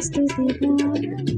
stars does the water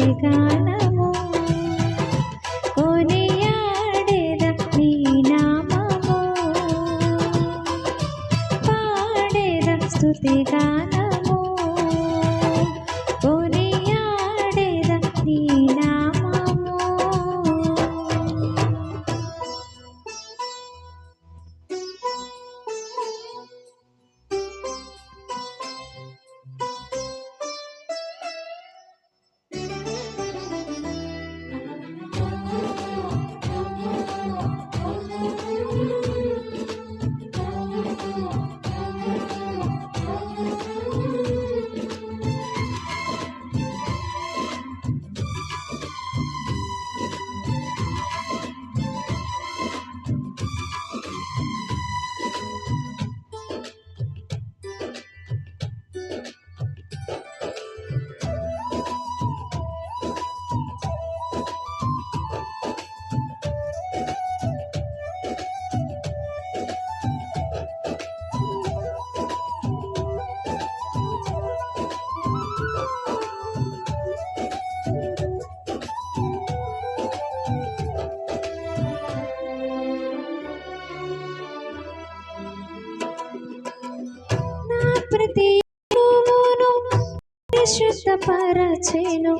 కాలము. కొనియాడేద నీ నామము. పాడేద స్తుతి గాన ప్రతి శుద్ధపరచెను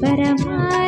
परमा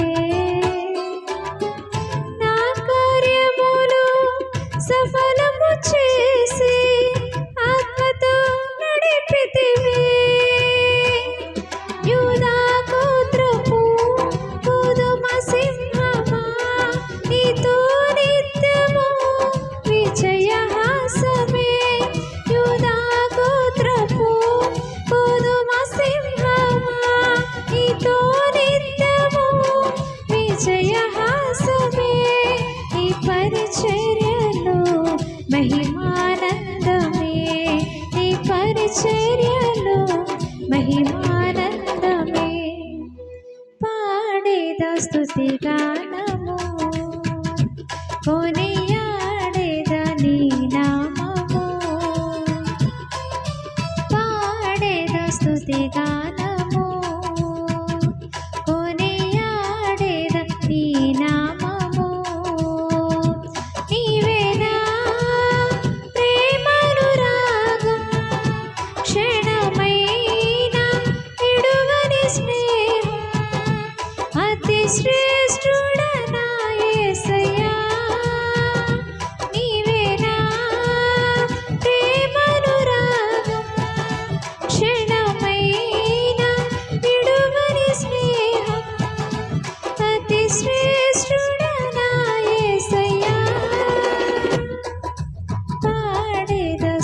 noite!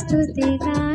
స్తుతిగా